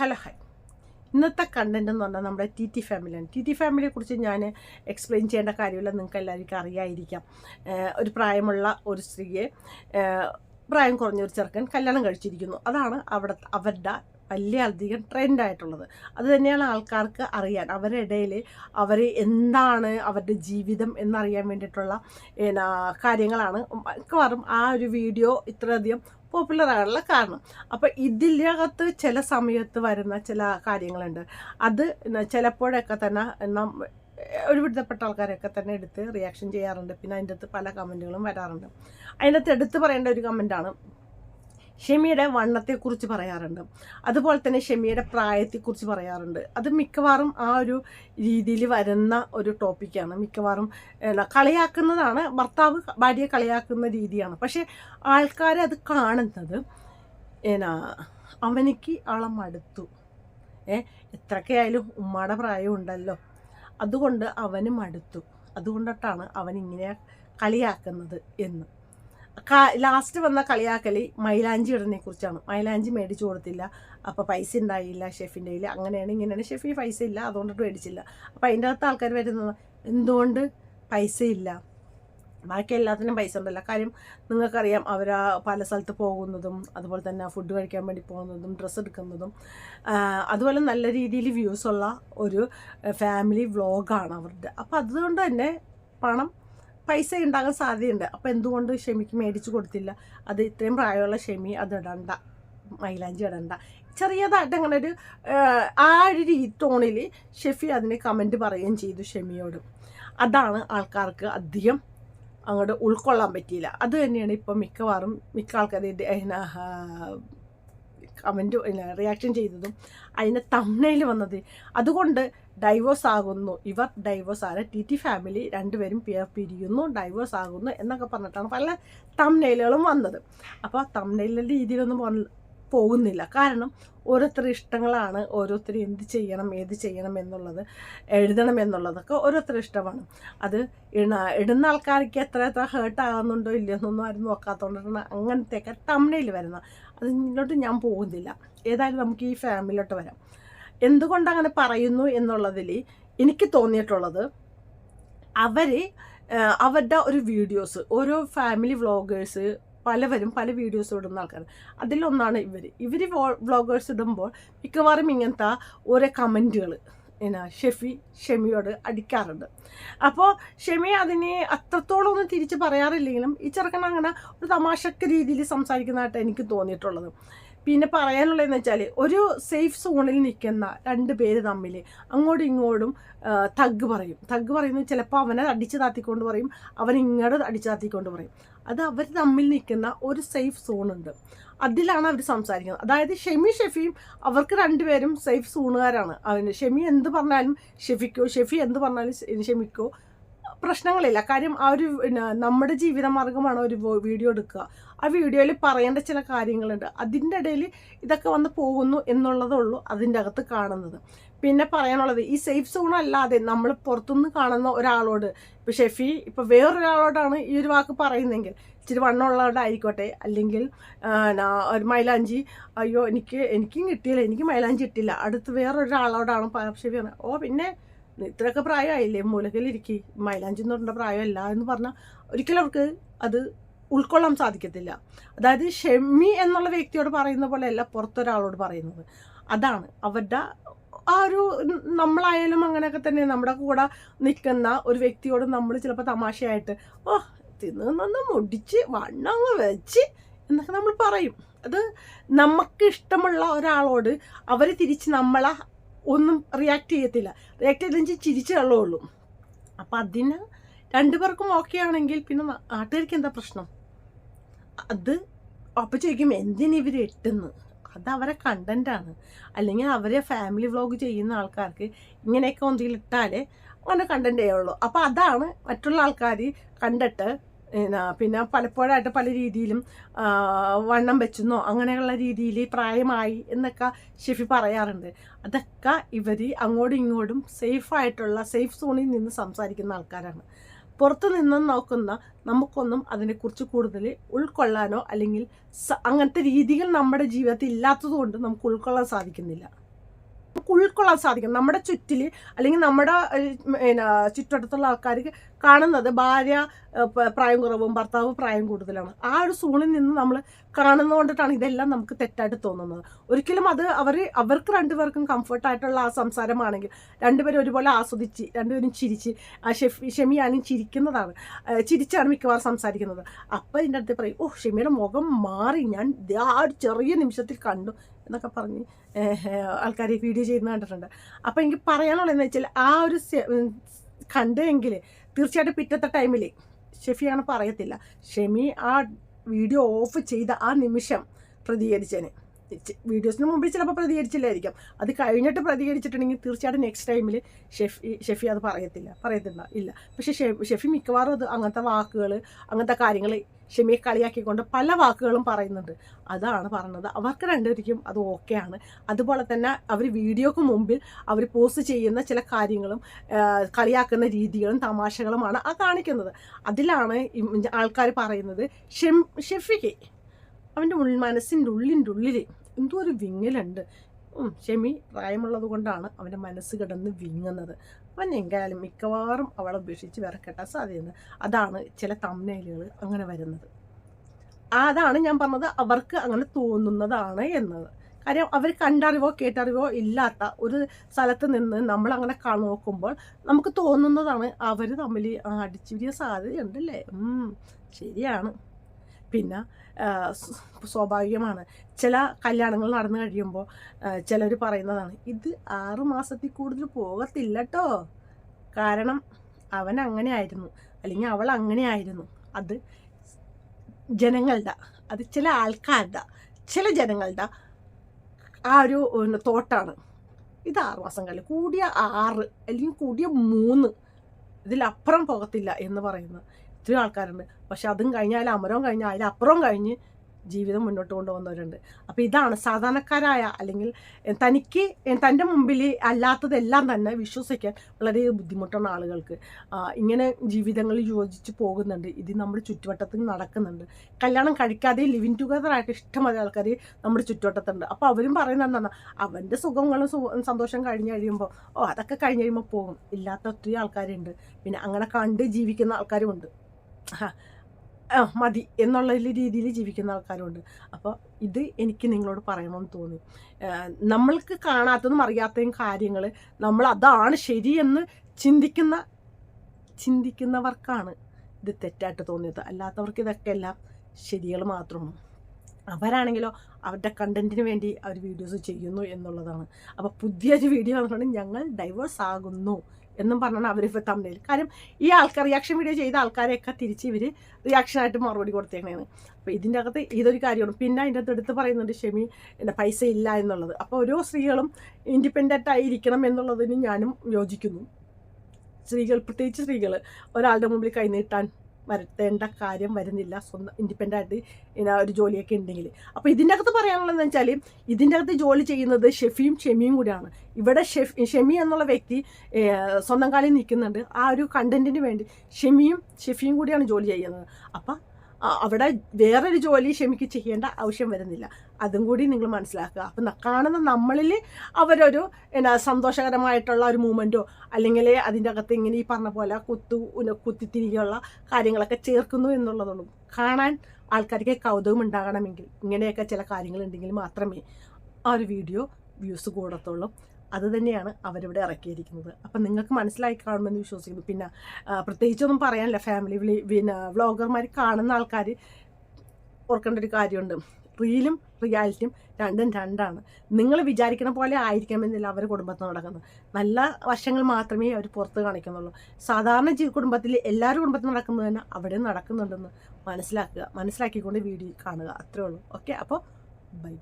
Hello high ഇന്നത്തെ content എന്ന് പറഞ്ഞാൽ നമ്മുടെ ടി ടി ഫാമിലിയാണ് ടി ടി ഫാമിലിയെ കുറിച്ച് ഞാൻ എക്സ്പ്ലെയിൻ ചെയ്യേണ്ട കാര്യമില്ല. നിങ്ങൾക്ക് എല്ലാവർക്കും അറിയായിരിക്കാം. ഒരു പ്രായമുള്ള ഒരു സ്ത്രീയെ പ്രായം കുറഞ്ഞ ഒരു ചെറുക്കൻ കല്യാണം കഴിച്ചിരിക്കുന്നു. അതാണ് അവിടെ അവരുടെ വലിയ അധികം ട്രെൻഡായിട്ടുള്ളത് അത് തന്നെയാണ് ആൾക്കാർക്ക് അറിയാൻ. അവരുടെ ഇടയിൽ അവർ എന്താണ് അവരുടെ ജീവിതം എന്നറിയാൻ വേണ്ടിയിട്ടുള്ള കാര്യങ്ങളാണ്. മിക്കവാറും ആ ഒരു വീഡിയോ ഇത്രയധികം പോപ്പുലർ ആകാനുള്ള കാരണം. അപ്പോൾ ഇതിനകത്ത് ചില സമയത്ത് വരുന്ന ചില കാര്യങ്ങളുണ്ട്. അത് ചിലപ്പോഴൊക്കെ തന്നെ ഒരു ഒരുവിധപ്പെട്ട ആൾക്കാരൊക്കെ തന്നെ എടുത്ത് റിയാക്ഷൻ ചെയ്യാറുണ്ട്. പിന്നെ അതിന്റെ അകത്ത് പല കമന്റുകളും വരാറുണ്ട്. അതിന്റെ അകത്ത് എടുത്ത് പറയേണ്ട ഒരു കമന്റാണ് ഷെമിയുടെ വണ്ണത്തെക്കുറിച്ച് പറയാറുണ്ട്. അതുപോലെ തന്നെ ഷെമിയുടെ പ്രായത്തെക്കുറിച്ച് പറയാറുണ്ട്. അത് മിക്കവാറും ആ ഒരു രീതിയിൽ വരുന്ന ഒരു ടോപ്പിക്കാണ്. മിക്കവാറും കളിയാക്കുന്നതാണ് ഭർത്താവ് ഭാര്യയെ കളിയാക്കുന്ന രീതിയാണ്. പക്ഷേ ആൾക്കാരത് കാണുന്നത് എന്നാ അവനിക്ക് ആളെ മടുത്തു. ഏ എത്രയൊക്കെ ആയാലും ഉമ്മയുടെ പ്രായം ഉണ്ടല്ലോ. അതുകൊണ്ട് അവന് മടുത്തു. അതുകൊണ്ടിട്ടാണ് അവൻ ഇങ്ങനെ കളിയാക്കുന്നത് എന്ന്. ലാസ്റ്റ് വന്ന കളിയാക്കലി മൈലാഞ്ചി ഇടനെ കുറിച്ചാണ്. മൈലാഞ്ചി മേടിച്ചു കൊടുത്തില്ല. അപ്പോൾ പൈസ ഉണ്ടായില്ല ഷെഫിന്റെ കയ്യിൽ അങ്ങനെയാണ് ഇങ്ങനെയാണ്. ഷെഫി പൈസ ഇല്ല അതുകൊണ്ടിട്ട് മേടിച്ചില്ല. അപ്പോൾ അതിന്റെ അകത്ത് ആൾക്കാർ വരുന്നത് എന്തുകൊണ്ട് പൈസ ഇല്ല? ബാക്കി എല്ലാത്തിനും പൈസ ഉണ്ടല്ലോ. കാര്യം നിങ്ങൾക്കറിയാം അവർ പല സ്ഥലത്ത് പോകുന്നതും അതുപോലെ തന്നെ ഫുഡ് കഴിക്കാൻ വേണ്ടി പോകുന്നതും ഡ്രസ്സ് എടുക്കുന്നതും അതുപോലെ നല്ല രീതിയിൽ വ്യൂസ് ഉള്ള ഒരു ഫാമിലി വ്ളോഗാണ് അവരുടെ. അപ്പോൾ അതുകൊണ്ട് തന്നെ പണം പൈസ ഉണ്ടാകാൻ സാധ്യതയുണ്ട്. അപ്പോൾ എന്തുകൊണ്ട് ഷെമിക്ക് മേടിച്ചു കൊടുത്തില്ല? അത് ഇത്രയും പ്രായമുള്ള ഷെമി അത് ഇടണ്ട. മൈലാഞ്ചി ഇടണ്ട. ചെറിയതായിട്ട് അങ്ങനെ ഒരു ആ, ഒരു രീ ടോണിൽ ഷെഫി അതിന് കമന്റ് പറയുകയും ചെയ്തു ഷെമിയോട്. അതാണ് ആൾക്കാർക്ക് അധികം അങ്ങോട്ട് ഉൾക്കൊള്ളാൻ പറ്റിയില്ല. അത് തന്നെയാണ് ഇപ്പം മിക്കവാറും മിക്ക ആൾക്കാർ കമന്റ് റിയാക്ഷൻ ചെയ്തതും അതിന്റെ തമ്മനയിൽ വന്നത്. അതുകൊണ്ട് ഡൈവേഴ്സ് ആകുന്നു. ഇവർ ഡൈവേഴ്സ് ആണ്. ടി ടി ഫാമിലി രണ്ടുപേരും പേർ പിരിയുന്നു ഡൈവേഴ്സ് ആകുന്നു എന്നൊക്കെ പറഞ്ഞിട്ടാണ് പല തമ്മനയിലുകളും വന്നത്. അപ്പോൾ തമ്മനയിലെ രീതിയിലൊന്നും പോകുന്നില്ല. കാരണം ഓരോരുത്തർ ഇഷ്ടങ്ങളാണ്. ഓരോരുത്തർ എന്ത് ചെയ്യണം ഏത് ചെയ്യണം എന്നുള്ളത് എഴുതണം എന്നുള്ളതൊക്കെ ഓരോരുത്തർ ഇഷ്ടമാണ്. അത് ഇണ ഇടുന്ന ആൾക്കാർക്ക് എത്ര എത്ര ഹേർട്ട് ആകുന്നുണ്ടോ ഇല്ലയോ എന്നൊന്നും ആരും നോക്കാത്തതുകൊണ്ടാണ് അങ്ങനത്തെയൊക്കെ തമിഴിൽ വരുന്നത്. അതിലോട്ട് ഞാൻ പോകുന്നില്ല. ഏതായാലും നമുക്ക് ഈ ഫാമിലിയിലോട്ട് വരാം. എന്തുകൊണ്ട് അങ്ങനെ പറയുന്നു എന്നുള്ളതിൽ എനിക്ക് തോന്നിയിട്ടുള്ളത് അവർ അവരുടെ ഒരു വീഡിയോസ് ഓരോ ഫാമിലി വ്ളോഗേഴ്സ് പലവരും പല വീഡിയോസ് ഇടുന്ന ആൾക്കാർ അതിലൊന്നാണ് ഇവർ ഇവർ വ്ളോഗേഴ്സ് ഇടുമ്പോൾ മിക്കവാറും ഇങ്ങനത്തെ ഓരോ കമന്റുകൾ എന്നാ ഷെഫി ഷെമിയോട് അടിക്കാറുണ്ട്. അപ്പോൾ ഷെമി അതിനെ അത്രത്തോളം ഒന്നും തിരിച്ച് പറയാറില്ലെങ്കിലും ഈ ചെറുക്കൻ അങ്ങനെ ഒരു തമാശക്ക് രീതിയിൽ സംസാരിക്കുന്നതായിട്ട് എനിക്ക് തോന്നിയിട്ടുള്ളത്. പിന്നെ പറയാനുള്ളതെന്ന് വെച്ചാൽ ഒരു സേഫ് സോണിൽ നിൽക്കുന്ന രണ്ട് പേര് തമ്മിൽ അങ്ങോട്ടും ഇങ്ങോട്ടും തഗ് പറയും. തഗ് പറയുന്നത് ചിലപ്പോൾ അവനെ അടിച്ചു താത്തിക്കൊണ്ട് പറയും അവൻ ഇങ്ങോട്ട് താത്തിക്കൊണ്ട് പറയും. അത് അവർ തമ്മിൽ നിൽക്കുന്ന ഒരു സേഫ് സോണുണ്ട് അതിലാണ് അവർ സംസാരിക്കുന്നത്. അതായത് ഷെമി ഷെഫിയും അവർക്ക് രണ്ടുപേരും സേഫ് സൂണുകാരാണ്. അവന് ഷെമി എന്ത് പറഞ്ഞാലും ഷെഫിക്കോ ഷെഫി എന്ത് പറഞ്ഞാലും ഷെമിക്കോ പ്രശ്നങ്ങളില്ല. കാര്യം ആ ഒരു നമ്മുടെ ജീവിതമാർഗമാണ് ഒരു വീഡിയോ എടുക്കുക. ആ വീഡിയോയിൽ പറയേണ്ട ചില കാര്യങ്ങളുണ്ട്. അതിന്റെ ഇടയിൽ ഇതൊക്കെ വന്ന് പോകുന്നു എന്നുള്ളതേ ഉള്ളൂ അതിന്റെ അകത്ത് കാണുന്നത്. പിന്നെ പറയാനുള്ളത് ഈ സേഫ് സോൺ അല്ലാതെ നമ്മൾ പുറത്തുനിന്ന് കാണുന്ന ഒരാളോട് ഇപ്പോൾ ഷെഫി ഇപ്പോൾ വേറൊരാളോടാണ് ഈ ഒരു വാക്ക് പറയുന്നതെങ്കിൽ ഇച്ചിരി വണ്ണമുള്ളവരായിക്കോട്ടെ അല്ലെങ്കിൽ ഒരു മൈലാഞ്ചി അയ്യോ എനിക്ക് എനിക്കും കിട്ടിയില്ല എനിക്ക് മൈലാഞ്ചി കിട്ടിയില്ല അടുത്ത് വേറൊരാളോടാണ് പക്ഷേ ഓ പിന്നെ ഇത്രയൊക്കെ പ്രായമായില്ലേ? മൂലക്കിലിരിക്കി മൈലാഞ്ചി എന്ന് പറഞ്ഞ പ്രായമല്ല എന്ന് പറഞ്ഞാൽ ഒരിക്കലും അവർക്ക് അത് ഉൾക്കൊള്ളാൻ സാധിക്കത്തില്ല. അതായത് ഷെമ്മി എന്നുള്ള വ്യക്തിയോട് പറയുന്ന പോലെയല്ല പുറത്തൊരാളോട് പറയുന്നത്. അതാണ് അവരുടെ ആ ഒരു നമ്മളായാലും അങ്ങനെയൊക്കെ തന്നെ നമ്മുടെ കൂടെ നിൽക്കുന്ന ഒരു വ്യക്തിയോട് നമ്മൾ ചിലപ്പോൾ തമാശയായിട്ട് ഓ തിന്ന് മുടിച്ച് വണ്ണങ്ങ് വെച്ച് എന്നൊക്കെ നമ്മൾ പറയും. അത് നമുക്ക് ഇഷ്ടമുള്ള ഒരാളോട് അവർ തിരിച്ച് നമ്മളെ ഒന്നും റിയാക്ട് ചെയ്യത്തില്ല. റിയാക്ട് ചെയ്തെങ്കിൽ ചിരിച്ചു കള്ളുള്ളൂ അപ്പം അതിന് രണ്ടുപേർക്കും ഓക്കെ ആണെങ്കിൽ പിന്നെ നാട്ടുകാർക്ക് എന്താ പ്രശ്നം? അത് അപ്പം ചോദിക്കും എന്തിന് ഇവർ എട്ടുന്ന്? അത് അവരെ കണ്ടന്റാണ് അല്ലെങ്കിൽ അവരെ ഫാമിലി വ്ളോഗ് ചെയ്യുന്ന ആൾക്കാർക്ക് ഇങ്ങനെയൊക്കെ ഒന്നിലിട്ടാലേ അങ്ങനെ കണ്ടന്റ് ചെയ്യുള്ളൂ. അപ്പോൾ അതാണ് മറ്റുള്ള ആൾക്കാർ കണ്ടിട്ട് പിന്നെ പലപ്പോഴായിട്ട് പല രീതിയിലും വണ്ണം വെച്ചെന്നോ അങ്ങനെയുള്ള രീതിയിൽ പ്രായമായി എന്നൊക്കെ ഷെഫി പറയാറുണ്ട്. അതൊക്കെ ഇവർ അങ്ങോട്ടും ഇങ്ങോട്ടും സേഫായിട്ടുള്ള സേഫ് സോണിൽ നിന്ന് സംസാരിക്കുന്ന ആൾക്കാരാണ്. പുറത്തു നിന്ന് നോക്കുന്ന നമുക്കൊന്നും അതിനെക്കുറിച്ച് കൂടുതൽ ഉൾക്കൊള്ളാനോ അല്ലെങ്കിൽ അങ്ങനത്തെ രീതികൾ നമ്മുടെ ജീവിതത്തിൽ ഇല്ലാത്തതുകൊണ്ട് നമുക്ക് ഉൾക്കൊള്ളാൻ സാധിക്കുന്നില്ല. നമുക്ക് ഉൾക്കൊള്ളാൻ സാധിക്കും. നമ്മുടെ ചുറ്റിൽ അല്ലെങ്കിൽ നമ്മുടെ ചുറ്റുവട്ടത്തുള്ള ആൾക്കാർക്ക് കാണുന്നത് ഭാര്യ പ്രായം കുറവും ഭർത്താവ് പ്രായം കൂടുതലാണ്. ആ ഒരു സൂണിൽ നിന്ന് നമ്മൾ കാണുന്നത് കൊണ്ടിട്ടാണ് ഇതെല്ലാം നമുക്ക് തെറ്റായിട്ട് തോന്നുന്നത്. ഒരിക്കലും അത് അവർ അവർക്ക് രണ്ടുപേർക്കും കംഫർട്ടായിട്ടുള്ള ആ സംസാരമാണെങ്കിൽ രണ്ടുപേരും ഒരുപോലെ ആസ്വദിച്ച് രണ്ടുപേരും ചിരിച്ച് ഷെമിയാനും ചിരിക്കുന്നതാണ്. ചിരിച്ചാണ് മിക്കവാറും സംസാരിക്കുന്നത്. അപ്പം ഇതിന്റെ അടുത്ത് പറയും ഓ ഷെമിയുടെ മുഖം മാറി. ഞാൻ ആ ഒരു ചെറിയ നിമിഷത്തിൽ കണ്ടു എന്നൊക്കെ പറഞ്ഞ് ആൾക്കാർ വീഡിയോ ചെയ്യുന്ന കണ്ടിട്ടുണ്ട്. അപ്പോൾ എനിക്ക് പറയാനുള്ളതെന്ന് വെച്ചാൽ ആ ഒരു കണ്ടെങ്കിൽ തീർച്ചയായിട്ടും പിറ്റത്തെ ടൈമിൽ ഷെഫിയാണ് പറയത്തില്ല. ഷെമി ആ വീഡിയോ ഓഫ് ചെയ്ത ആ നിമിഷം പ്രതികരിച്ചേനെ. വീഡിയോസിന് മുമ്പിൽ ചിലപ്പോൾ പ്രതികരിച്ചില്ലായിരിക്കാം. അത് കഴിഞ്ഞിട്ട് പ്രതികരിച്ചിട്ടുണ്ടെങ്കിൽ തീർച്ചയായിട്ടും നെക്സ്റ്റ് ടൈമിൽ ഷെഫി ഷെഫി അത് പറയത്തില്ല. പറയത്തില്ല. ഇല്ല. പക്ഷേ ഷെഫി മിക്കവാറും അത് അങ്ങനത്തെ വാക്കുകൾ അങ്ങനത്തെ കാര്യങ്ങൾ ഷെമിയെ കളിയാക്കിക്കൊണ്ട് പല വാക്കുകളും പറയുന്നുണ്ട്. അതാണ് പറഞ്ഞത്. അവർക്ക് രണ്ടുപേർക്കും അത് ഓക്കെയാണ് അതുപോലെ തന്നെ അവർ വീഡിയോക്ക് മുമ്പിൽ അവർ പോസ്റ്റ് ചെയ്യുന്ന ചില കാര്യങ്ങളും കളിയാക്കുന്ന രീതികളും തമാശകളുമാണ് ആ കാണിക്കുന്നത്. അതിലാണ് ആൾക്കാർ പറയുന്നത് ഷെം ഷെഫിക്ക് അവന്റെ ഉൾ മനസ്സിന്റെ ഉള്ളിന്റെ ഉള്ളിൽ എന്തോ ഒരു വിങ്ങലുണ്ട്. ഷെമി പ്രായമുള്ളത് കൊണ്ടാണ് അവന്റെ മനസ്സ് കിടന്ന് വിങ്ങുന്നത്. അവൻ എങ്കിലും മിക്കവാറും അവളെ ഉപേക്ഷിച്ച് വേറെ കെട്ടാൻ സാധ്യതയുണ്ട്. അതാണ് ചില തമ്മനയിലുകൾ അങ്ങനെ വരുന്നത്. അതാണ് ഞാൻ പറഞ്ഞത് അവർക്ക് അങ്ങനെ തോന്നുന്നതാണ് എന്നത്. കാര്യം അവർ കണ്ടറിവോ കേട്ടറിവോ ഇല്ലാത്ത ഒരു സ്ഥലത്ത് നിന്ന് നമ്മൾ അങ്ങനെ നോക്കുമ്പോൾ നമുക്ക് തോന്നുന്നതാണ് അവർ തമ്മിൽ അടിച്ചുരിയ സാധ്യതയുണ്ടല്ലേ ശരിയാണ്. പിന്നെ സ്വാഭാവികമാണ്. ചില കല്യാണങ്ങൾ നടന്നു കഴിയുമ്പോൾ ചിലർ പറയുന്നതാണ് ഇത് ആറു മാസത്തിൽ കൂടുതൽ പോകത്തില്ല കേട്ടോ കാരണം അവൻ അങ്ങനെ ആയിരുന്നു അല്ലെങ്കിൽ അവൾ അങ്ങനെ ആയിരുന്നു അത് ജനങ്ങളുടെ അത് ചില ആൾക്കാരുടെ ചില ജനങ്ങളുടെ ആ ഒരു തോട്ടാണ്. ഇത് ആറ് മാസം കഴിഞ്ഞ് കൂടിയ ആറ് അല്ലെങ്കിൽ കൂടിയ മൂന്ന് ഇതിലപ്പുറം പോകത്തില്ല എന്ന് പറയുന്ന ഇത്രയും ആൾക്കാരുണ്ട്. പക്ഷെ അതും കഴിഞ്ഞാൽ അമരവും കഴിഞ്ഞ് അതിലപ്പുറം കഴിഞ്ഞ് ജീവിതം മുന്നോട്ട് കൊണ്ടുപോകുന്നവരുണ്ട് അപ്പോൾ ഇതാണ് സാധാരണക്കാരായ അല്ലെങ്കിൽ തനിക്ക് തന്റെ മുമ്പിൽ അല്ലാത്തതെല്ലാം തന്നെ വിശ്വസിക്കാൻ വളരെ ബുദ്ധിമുട്ടുള്ള ആളുകൾക്ക്. ഇങ്ങനെ ജീവിതങ്ങളിൽ യോജിച്ച് പോകുന്നുണ്ട്. ഇത് നമ്മുടെ ചുറ്റുവട്ടത്തിൽ നടക്കുന്നുണ്ട്. കല്യാണം കഴിക്കാതെ ലിവിങ് ടുഗദർ ആയിട്ട് ഇഷ്ടംപോലെ ആൾക്കാർ നമ്മുടെ ചുറ്റുവട്ടത്തുണ്ട്. അപ്പോൾ അവരും പറയുന്നത് എന്താണ്? അവന്റെ സുഖങ്ങളും സുഖ സന്തോഷം കഴിഞ്ഞ് കഴിയുമ്പോൾ ഓ അതൊക്കെ കഴിഞ്ഞ് കഴിയുമ്പോൾ പോകും. ഇല്ലാത്ത ഒത്തിരി ആൾക്കാരുണ്ട്. പിന്നെ അങ്ങനെ കണ്ട് ജീവിക്കുന്ന ആൾക്കാരുമുണ്ട് ആ, ആ മതി എന്നുള്ള രീതിയിൽ ജീവിക്കുന്ന ആൾക്കാരുണ്ട്. അപ്പോൾ ഇത് എനിക്ക് നിങ്ങളോട് പറയണമെന്ന് തോന്നി. നമ്മൾക്ക് കാണാത്തതും അറിയാത്തതും കാര്യങ്ങൾ നമ്മൾ അതാണ് ശരിയെന്ന് ചിന്തിക്കുന്ന ചിന്തിക്കുന്നവർക്കാണ് ഇത് തെറ്റായിട്ട് തോന്നിയത്. അല്ലാത്തവർക്ക് ഇതൊക്കെ എല്ലാം ശരികൾ മാത്രമാണ് അവരാണെങ്കിലോ അവരുടെ കണ്ടന്റിന് വേണ്ടി അവർ വീഡിയോസ് ചെയ്യുന്നു എന്നുള്ളതാണ്. അപ്പോൾ പുതിയൊരു വീഡിയോ വന്നിട്ടുണ്ടെങ്കിൽ ഞങ്ങൾ ഡൈവേഴ്സ് ആകുന്നു. എന്നും പറഞ്ഞാണ് അവരിപ്പോൾ തമ്മിൽ കാര്യം ഈ ആൾക്കാർ റിയാക്ഷൻ വീഡിയോ ചെയ്ത ആൾക്കാരെയൊക്കെ തിരിച്ച് ഇവർ റിയാക്ഷനായിട്ട് മറുപടി കൊടുത്തേക്കണേന്ന്. അപ്പോൾ ഇതിന്റെ അകത്ത് ഇതൊരു കാര്യമാണ്. പിന്നെ അതിന്റെ അകത്ത് എടുത്ത് പറയുന്നുണ്ട് ഷെമി എന്റെ പൈസ ഇല്ല എന്നുള്ളത്. അപ്പോൾ ഓരോ സ്ത്രീകളും ഇൻഡിപെൻഡന്റ് ആയിരിക്കണം എന്നുള്ളതിന് ഞാനും യോജിക്കുന്നു. സ്ത്രീകൾ പ്രത്യേകിച്ച് സ്ത്രീകൾ ഒരാളുടെ മുമ്പിൽ കൈനീട്ടാൻ വരുത്തേണ്ട കാര്യം വരുന്നില്ല. സ്വന്തം ഇൻഡിപെൻഡന്റ് ആയിട്ട് ഇങ്ങനെ ഒരു ജോലിയൊക്കെ ഉണ്ടെങ്കിൽ. അപ്പോൾ ഇതിന്റെ അകത്ത് പറയാനുള്ളതെന്ന് വെച്ചാൽ ഇതിന്റെ അകത്ത് ജോലി ചെയ്യുന്നത് ഷെഫിയും ഷെമിയും കൂടിയാണ്. ഇവിടെ ഷെഫ് ഷെമി എന്നുള്ള വ്യക്തി സ്വന്തം കാലിൽ നിൽക്കുന്നുണ്ട്. ആ ഒരു കണ്ടന്റിന് വേണ്ടി ഷെമിയും ഷെഫിയും കൂടിയാണ് ജോലി ചെയ്യുന്നത്. അപ്പം അവിടെ വേറൊരു ജോലി ക്ഷമിക്ക് ചെയ്യേണ്ട ആവശ്യം വരുന്നില്ല. അതും കൂടി നിങ്ങൾ മനസ്സിലാക്കുക. അപ്പം കാണുന്ന നമ്മളിൽ അവരൊരു എന്നാ സന്തോഷകരമായിട്ടുള്ള ഒരു മൂമെന്റോ അല്ലെങ്കിൽ അതിന്റെ അകത്ത് ഇങ്ങനെ ഈ പറഞ്ഞ പോലെ കുത്തു കുത്തിത്തിരികെയുള്ള കാര്യങ്ങളൊക്കെ ചേർക്കുന്നു എന്നുള്ളതുള്ളൂ. കാണാൻ ആൾക്കാർക്ക് കൗതുകം ഉണ്ടാകണമെങ്കിൽ ഇങ്ങനെയൊക്കെ ചില കാര്യങ്ങളുണ്ടെങ്കിൽ മാത്രമേ ആ ഒരു വീഡിയോ വ്യൂസ് കൂടത്തുള്ളൂ. അത് തന്നെയാണ് അവരിവിടെ ഇറക്കിയിരിക്കുന്നത്. അപ്പം നിങ്ങൾക്ക് മനസ്സിലായി കാണുമെന്ന് വിശ്വസിക്കുന്നു. പിന്നെ പ്രത്യേകിച്ചൊന്നും പറയാനില്ല. ഫാമിലി വിളി പിന്നെ വ്ളോഗർമാർ കാണുന്ന ആൾക്കാർ ഓർക്കേണ്ട ഒരു കാര്യമുണ്ട്. റീലും റിയാലിറ്റിയും രണ്ടും രണ്ടാണ്. നിങ്ങൾ വിചാരിക്കുന്ന പോലെ ആയിരിക്കണമെന്നില്ല അവർ കുടുംബത്തിൽ നടക്കുന്നത്. നല്ല വശങ്ങൾ മാത്രമേ അവർ പുറത്ത് കാണിക്കുന്നുള്ളൂ. സാധാരണ ജീ കുടുംബത്തിൽ എല്ലാവരും കുടുംബത്തിൽ നടക്കുന്നത് തന്നെ അവിടെ നടക്കുന്നുണ്ടെന്ന് മനസ്സിലാക്കുക. മനസ്സിലാക്കിക്കൊണ്ട് വീഡിയോ കാണുക. അത്രേ ഉള്ളൂ. ഓക്കെ അപ്പോൾ ബൈ